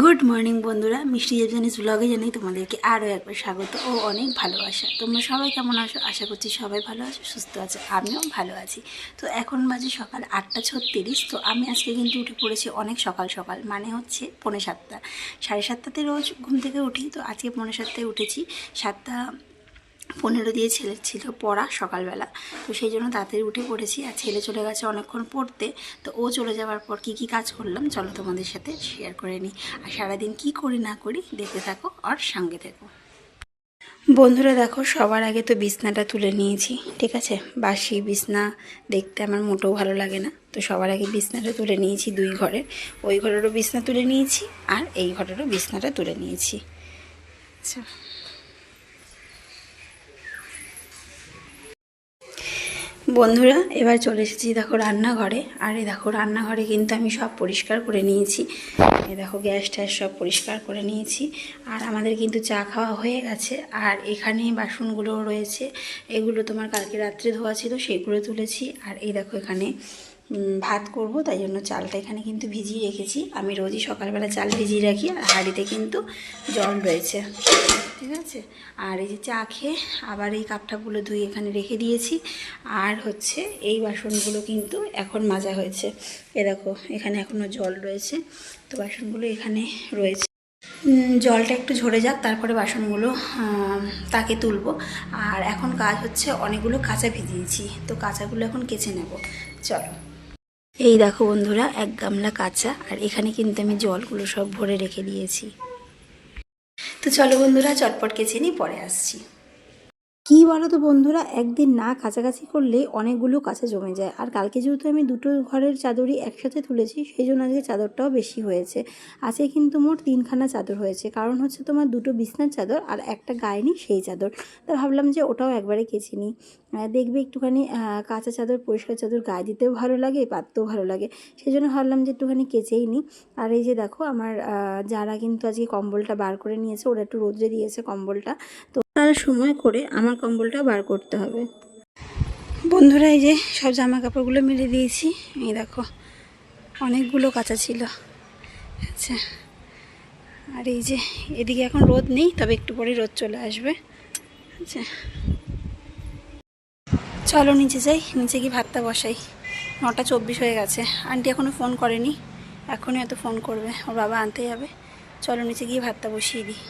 Good morning বন্ধুরা। মিষ্টি জেবজানিস ব্লগে জানাই তোমাদেরকে আরও একবার স্বাগত ও অনেক ভালোবাসা। তোমরা সবাই কেমন আসো আশা করছি সবাই ভালো আছো, সুস্থ আছো, আমিও ভালো আছি। তো এখন বাজে সকাল আটটা ছত্রিশ, তো আমি আজকে কিন্তু উঠে পড়েছি অনেক সকাল সকাল মানে হচ্ছে পৌনে সাতটা। সাড়ে সাতটাতে রোজ ঘুম থেকে উঠি, তো আজকে পৌনে সাতটায় উঠেছি। সাতটা পনেরো দিয়ে ছেলের ছিল পড়া সকালবেলা। তো সেই জন্য তাড়াতাড়ি উঠে পড়েছি আর ছেলে চলে গেছে অনেকক্ষণ পড়তে। তো ও চলে যাওয়ার পর কি কি কাজ করলাম চলো তোমাদের সাথে শেয়ার করে নিই। আর সারাদিন কি করি না করি দেখতে থাকো আর সঙ্গে থেকো। বন্ধুরা দেখো, সবার আগে তো বিছনাটা তুলে নিয়েছি, ঠিক আছে? বাসি বিছনা দেখতে আমার মোটেও ভালো লাগে না। তো সবার আগে বিছনাটা তুলে নিয়েছি দুই ঘরের। ওই ঘরেরও বিছনা তুলে নিয়েছি আর এই ঘরেরও বিছনাটা তুলে নিয়েছি। আচ্ছা। বন্ধুরা, এবার চলে এসেছি দেখো রান্নাঘরে। আর এই দেখো রান্নাঘরে কিন্তু আমি সব পরিষ্কার করে নিয়েছি। এ দেখো গ্যাস ট্যাস সব পরিষ্কার করে নিয়েছি। আর আমাদের কিন্তু চা খাওয়া হয়ে গেছে। আর এখানে বাসনগুলো রয়েছে। এগুলো তোমার কালকে রাত্রে ধোয়া ছিল সেগুলো তুলেছি। আর এই দেখো এখানে ভাত করব, তাই জন্য চালটা এখানে কিন্তু ভিজিয়ে রেখেছি। আমি রোজই সকালবেলা চাল ভিজিয়ে রাখি, আর হাঁড়িতে কিন্তু জল রয়েছে। ঠিক আছে? আর এই যে চা খেয়ে আবার এই কাপটাগুলো ধুয়ে এখানে রেখে দিয়েছি। আর হচ্ছে এই বাসনগুলো কিন্তু এখন মাজা হয়েছে। এ দেখো, এখানে এখনও জল রয়েছে। তো বাসনগুলো এখানে রয়েছে। জলটা একটু ঝরে যাক, তারপরে বাসনগুলো তাকে তুলবো। আর এখন কাজ হচ্ছে অনেকগুলো কাঁচা ভিজিয়েছি। তো কাঁচাগুলো এখন কেচে নেব। চলো। এই দেখো বন্ধুরা, এক গামলা কাঁচা, আর এখানে কিন্তু আমি জলগুলো সব ভরে রেখে দিয়েছি। তো চলো বন্ধুরা, চটপট কেচে পরে আসছি। কী বলো তো বন্ধুরা, একদিন না কাছাকাছি করলে অনেকগুলো কাঁচা জমে যায়। আর কালকে যেহেতু আমি দুটো ঘরের চাদরই একসাথে তুলেছি, সেই জন্য আজকে চাদরটাও বেশি হয়েছে। আজকে কিন্তু মোট তিনখানা চাদর হয়েছে। কারণ হচ্ছে তোমার দুটো বিছনার চাদর আর একটা গায়ে সেই চাদর। তা ভাবলাম যে ওটাও একবারে কেচে নিই। দেখবে একটুখানি কাঁচা চাদর, পরিষ্কার চাদর গায়ে দিতেও ভালো লাগে, পাততেও ভালো লাগে। সেই জন্য ভাবলাম যে একটুখানি কেচেই নিই। আর এই যে দেখো, আমার যারা কিন্তু আজকে কম্বলটা বার করে নিয়েছে, ওরা একটু রোদ্রে দিয়েছে কম্বলটা। তো তারা সময় করে আমার কম্বলটা বার করতে হবে। বন্ধুরা, এই যে সব জামা কাপড়গুলো মেলে দিয়েছি। এই দেখো, অনেকগুলো কাঁচা ছিল। আচ্ছা আর এই যে এদিকে এখন রোদ নেই, তবে একটু পরে রোদ চলে আসবে। আচ্ছা। চলো নিচে যাই, নিচে গিয়ে ভাতটা বসাই। নটা চব্বিশ হয়ে গেছে। আন্টি এখনও ফোন করেনি। এখনই হয়তো ফোন করবে। ওর বাবা আনতে যাবে। চলো নিচে গিয়ে ভাতটা বসিয়ে দিই।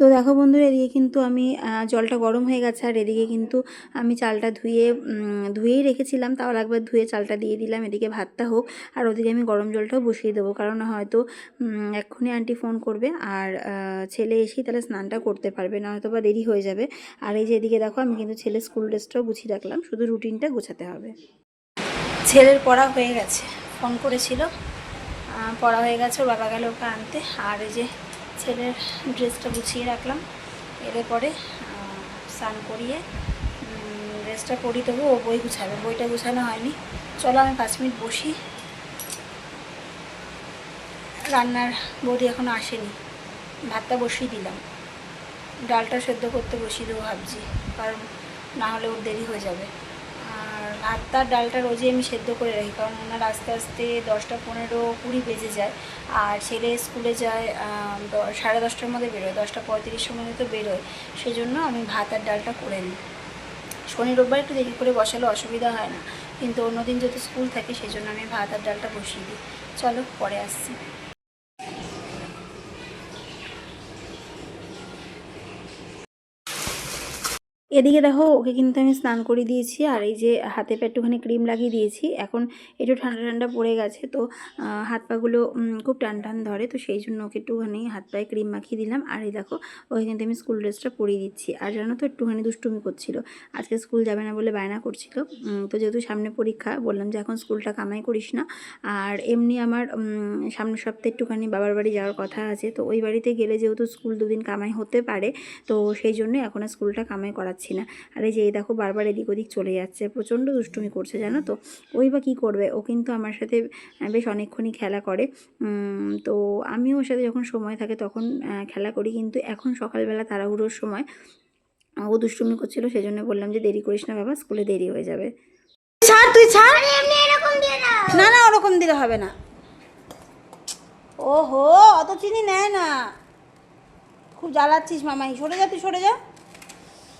তো দেখো বন্ধুরা, এদিকে কিন্তু আমি জলটা গরম হয়ে গেছে আর এদিকে কিন্তু আমি চালটা ধুয়ে ধুয়েই রেখেছিলাম। তাও একবার ধুয়ে চালটা দিয়ে দিলাম। এদিকে ভাতটা হোক আর ওদিকে আমি গরম জলটাও বসিয়ে দেবো। কারণ হয়তো এক্ষুনি আন্টি ফোন করবে আর ছেলে এসেই তাহলে স্নানটা করতে পারবে। না হয়তো বা দেরি হয়ে যাবে। আর এই যে এদিকে দেখো, আমি কিন্তু ছেলের স্কুল ড্রেসটাও গুছিয়ে রাখলাম। শুধু রুটিনটা গোছাতে হবে। ছেলের পড়া হয়ে গেছে। ফোন করেছিল। পড়া হয়ে গেছে। বাবা গেল ওকে আনতে। আর এই যে ছেলের ড্রেসটা গুছিয়ে রাখলাম। এলে পরে স্নান করিয়ে ড্রেসটা পরিয়ে দেবো, ও বই গুছাবে। বইটা গুছানো হয়নি। চলো আমি পাঁচ মিনিট বসি। রান্নার বৌদি এখনও আসেনি। ভাতটা বসিয়ে দিলাম। ডালটা সেদ্ধ করতে বসিয়ে দেবো ভাবছি, কারণ না হলে ওর দেরি হয়ে যাবে। আর ডালটা রোজই আমি সেদ্ধ করে রাখি, কারণ ওনার আস্তে আস্তে দশটা পনেরো কুড়ি বেজে যায়। আর ছেলে স্কুলে যায় সাড়ে দশটার মধ্যে বেরোয়, দশটা পঁয়ত্রিশের মধ্যে তো বেরোয়। সেই জন্য আমি ভাত আর ডালটা করে নিই। শনি রোববার একটু দেরি করে বসালে অসুবিধা হয় না, কিন্তু অন্যদিন যেহেতু স্কুল থাকে সেই জন্য আমি ভাত আর ডালটা বসিয়ে দিই। চলো, পরে আসছি। এদিকে দেখো, ওকে কিন্তু আমি স্নান করে দিয়েছি, আর এই যে হাতে পা একটুখানি ক্রিম লাগিয়ে দিয়েছি। এখন একটু ঠান্ডা ঠান্ডা পড়ে গেছে, তো হাত পাগুলো খুব টান টান ধরে, তো সেই জন্য ওকে একটুখানি হাত পায়ে ক্রিম মাখিয়ে দিলাম। আর এই দেখো, ওকে কিন্তু আমি স্কুল ড্রেসটা পরিয়ে দিচ্ছি। আর জানো তো, একটুখানি দুষ্টুমি করছিল। আজকে স্কুল যাবে না বলে বায়না করছিল। তো যেহেতু সামনে পরীক্ষা, বললাম যে এখন স্কুলটা কামাই করিস না। আর এমনি আমার সামনের সপ্তাহে একটুখানি বাবার বাড়ি যাওয়ার কথা আছে, তো ওই বাড়িতে গেলে যেহেতু স্কুল দুদিন কামাই হতে পারে, তো সেই জন্য এখন স্কুলটা কামাই পারছি না। আর এই যে এই দেখো বারবার এদিক ওদিক চলে যাচ্ছে প্রচণ্ড দুষ্টুমি করছে জানো তো? ওই বা কী করবে? ও কিন্তু আমার সাথে বেশ অনেকক্ষণই খেলা করে। তো আমিও ওর সাথে যখন সময় থাকে তখন খেলা করি। কিন্তু এখন সকালবেলা তাড়াহুড়োর সময় ও দুষ্টুমি করছিল সেজন্য বললাম যে দেরি করিস না বাবা স্কুলে দেরি হয়ে যাবে। ছাড় তুই ছাড়। না না ওরকম দিলে হবে না। ওহো অত চিনি নেয় না। খুব জ্বালাচ্ছিস মামাই। সরে যা তুই সরে যা।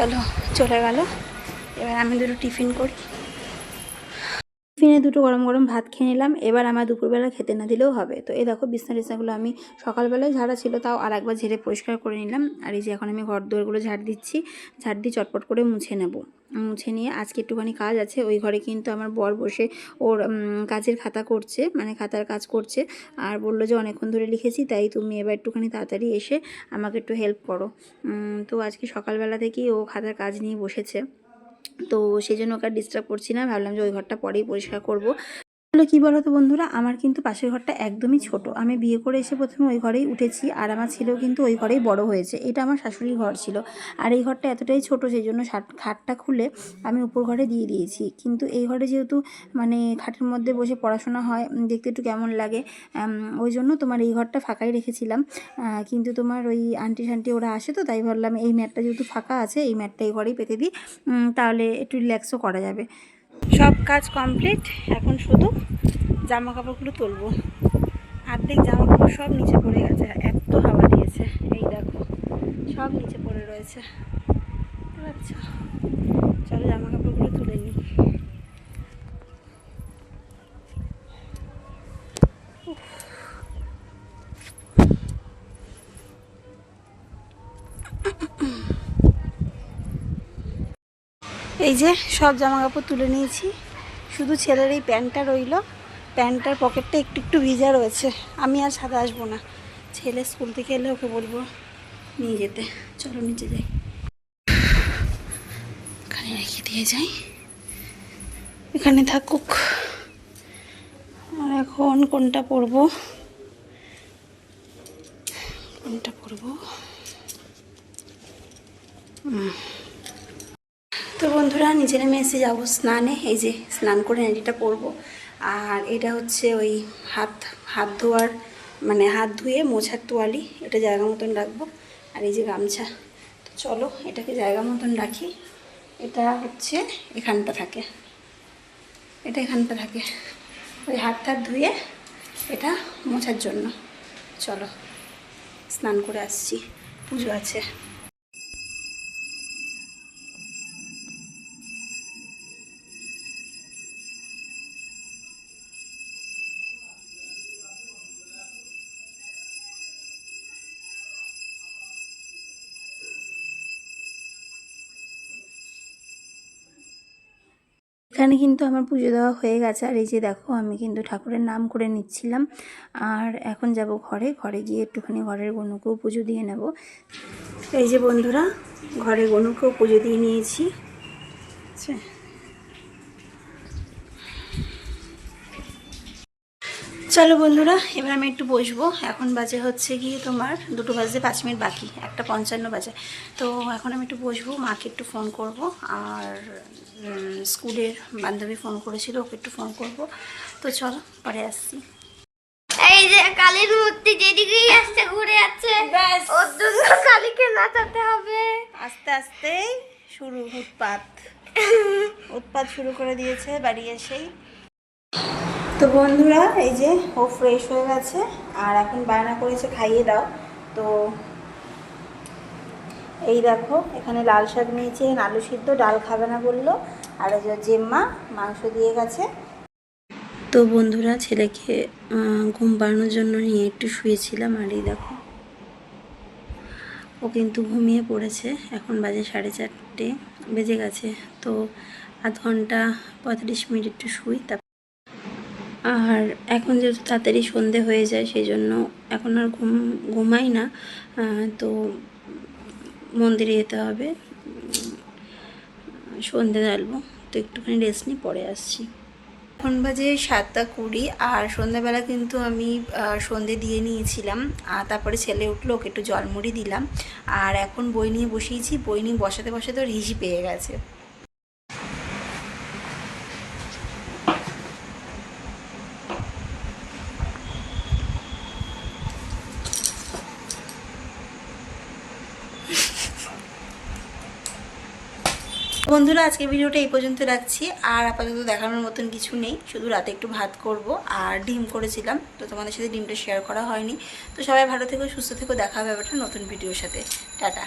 চলো চলে গেল। এবার আমি দুটো টিফিন করি। টিফিনে দুটো গরম গরম ভাত খেয়ে নিলাম। এবার আমার দুপুরবেলা খেতে না দিলেও হবে। তো এই দেখো বিছনা টিছনাগুলো আমি সকালবেলায় ঝাড়া ছিল, তাও আর একবার ঝেড়ে পরিষ্কার করে নিলাম। আর এই যে এখন আমি ঘর দুয়ারগুলো ঝাড় দিচ্ছি, ঝাড় দিয়ে চটপট করে মুছে নেব। মুছে নিয়ে আজকে একটুখানি কাজ আছে, ওই ঘরে কিন্তু আমার বর বসে ওর কাজের খাতা করছে মানে খাতার কাজ করছে। আর বলল যে অনেকক্ষণ ধরে লিখেছি, তাই তুমি এবার একটুখানি তাড়াতাড়ি এসে আমাকে একটু হেল্প করো। তো আজকে সকালবেলা থেকেই ও খাতার কাজ নিয়ে বসেছে। তো সেই জন্য ওকে ডিস্টার্ব করছি না। ভাবলাম যে ওই ঘরটা পরেই পরিষ্কার করব। তাহলে কী বলো তো বন্ধুরা? আমার কিন্তু পাশের ঘরটা একদমই ছোট। আমি বিয়ে করে এসে প্রথমে ওই ঘরেই উঠেছি আর আমার ছেলেও কিন্তু ওই ঘরেই বড় হয়েছে। এটা আমার শাশুড়ির ঘর ছিল। আর এই ঘরটা এতটাই ছোট সেই জন্য খাটটা খুলে আমি উপর ঘরে দিয়ে দিয়েছি। কিন্তু এই ঘরে যেহেতু মানে খাটের মধ্যে বসে পড়াশোনা হয় দেখতে একটু কেমন লাগে ওই জন্য তোমার এই ঘরটা ফাঁকাই রেখেছিলাম। কিন্তু তোমার ওই আন্টি শান্টি ওরা আসে তো, তাই ভাবলাম এই ম্যাটটা যেহেতু ফাঁকা আছে, এই ম্যাটটা এই ঘরেই পেতে দিই। তাহলে একটু রিল্যাক্সও করা যাবে। সব কাজ কমপ্লিট, এখন শুধু জামা কাপড়গুলো তুলবো। আর্ধেক জামা কাপড় সব নিচে পড়ে গেছে, এত হাওয়া দিয়েছে। এই দেখো, সব নিচে পড়ে রয়েছে। আচ্ছা চলো জামা কাপড়গুলো তুলে নিই। এই যে সব জামা কাপড় তুলে নিয়েছি। শুধু ছেলের এই প্যান্টটা রইল। প্যান্টটার পকেটটা একটু একটু ভিজা রয়েছে। আমি আর সাদা আসব না। ছেলে স্কুল থেকে এলে ওকে বলব নিয়ে যেতে। চলো নিচে যাই। এখানে রেখে দিয়ে যাই। এখানে থাকুক। আর এখন কোনটা পরবো? কোনটা পরবো? তো বন্ধুরা নিচে নেমে এসে যাব স্নানে। এই যে স্নান করে নাইটিটা পরবো। আর এটা হচ্ছে ওই হাত হাত ধোয়ার মানে হাত ধুয়ে মোছার তোয়ালি। এটা জায়গা মতন রাখব। আর এই যে গামছা। তো চলো, এটাকে জায়গা মতন রাখি। এটা হচ্ছে এখানটা থাকে। এটা এখানটা থাকে। ওই হাত হাত ধুয়ে এটা মোছার জন্য। চলো, স্নান করে আসছি। পুজো আছে। এখানে কিন্তু আমার পুজো দেওয়া হয়ে গেছে। আর এই যে দেখো, আমি কিন্তু ঠাকুরের নাম করে নিচ্ছিলাম। আর এখন যাব ঘরে। ঘরে গিয়ে একটুখানি ঘরের গনুকেও পুজো দিয়ে নেব। এই যে বন্ধুরা, ঘরে গনুকেও পুজো দিয়ে নিয়েছি। আচ্ছা। চলো বন্ধুরা এবার আমি একটু বসবো। এখন বাজে হচ্ছে গিয়ে তোমার দুটো বাজে পাঁচ মিনিট বাকি একটা পঞ্চান্ন বাজে। তো এখন আমি একটু বসবো মাকে একটু ফোন করব আর স্কুলের বান্ধবী ফোন করেছিল ওকে একটু ফোন করব। তো চলো পরে আসছি। এই যে কালীর মূর্তি যেদিকেই আসছে ঘুরে যাচ্ছে। ব্যাস। ওর জন্য কালীকে নাচাতে হবে। আস্তে আস্তে শুরু উৎপাত উৎপাত শুরু করে দিয়েছে বাড়ি এসেই। তো বন্ধুরা, এই যে ও ফ্রেশ হয়ে গেছে আর এখন বায়না করেছে, খাইয়ে দাও। তো এই দেখো, এখানে লাল শাক নিয়েছে আলু সিদ্ধ, ডাল খাবে না বলল। আর এই যে জেম্মা, মাংস দিয়ে গেছে। তো বন্ধুরা, ছেলেকে ঘুম পাড়ানোর জন্য নিয়ে একটু শুয়েছিলাম, আর এই দেখো। ও কিন্তু ঘুমিয়ে পড়েছে। এখন বাজে সাড়ে চারটে, বেজে গেছে। তো আধ ঘণ্টা পঁয়তাল্লিশ মিনিট একটু শুই, তারপর আর এখন যেহেতু তাড়াতাড়ি সন্ধে হয়ে যায়, সেই জন্য এখন আর ঘুম, ঘুমাই না। তো মন্দিরে যেতে হবে। সন্ধে ঢালবো। তো একটুখানি রেস্ট নিয়ে পরে আসছি। এখন বাজে সাতটা কুড়ি আর সন্ধ্যাবেলা কিন্তু আমি সন্ধে দিয়ে নিয়েছিলাম। আর তারপরে ছেলে উঠল, ওকে একটু জলমুড়ি দিলাম। আর এখন বই নিয়ে বসিয়েছি। বই নিয়ে বসাতে বসাতে ওর হিসি পেয়ে গেছে। বন্ধুরা আজকে ভিডিওটা এই পর্যন্ত রাখছি। আর আপাতত দেখানোর মতন কিছু নেই। শুধু রাতে একটু ভাত করব আর ডিম করেছিলাম, তো তোমাদের সাথে ডিমটা শেয়ার করা হয়নি। তো সবাই ভালো থেকো, সুস্থ থেকো, দেখা হবে একটা নতুন ভিডিওর সাথে। টাটা।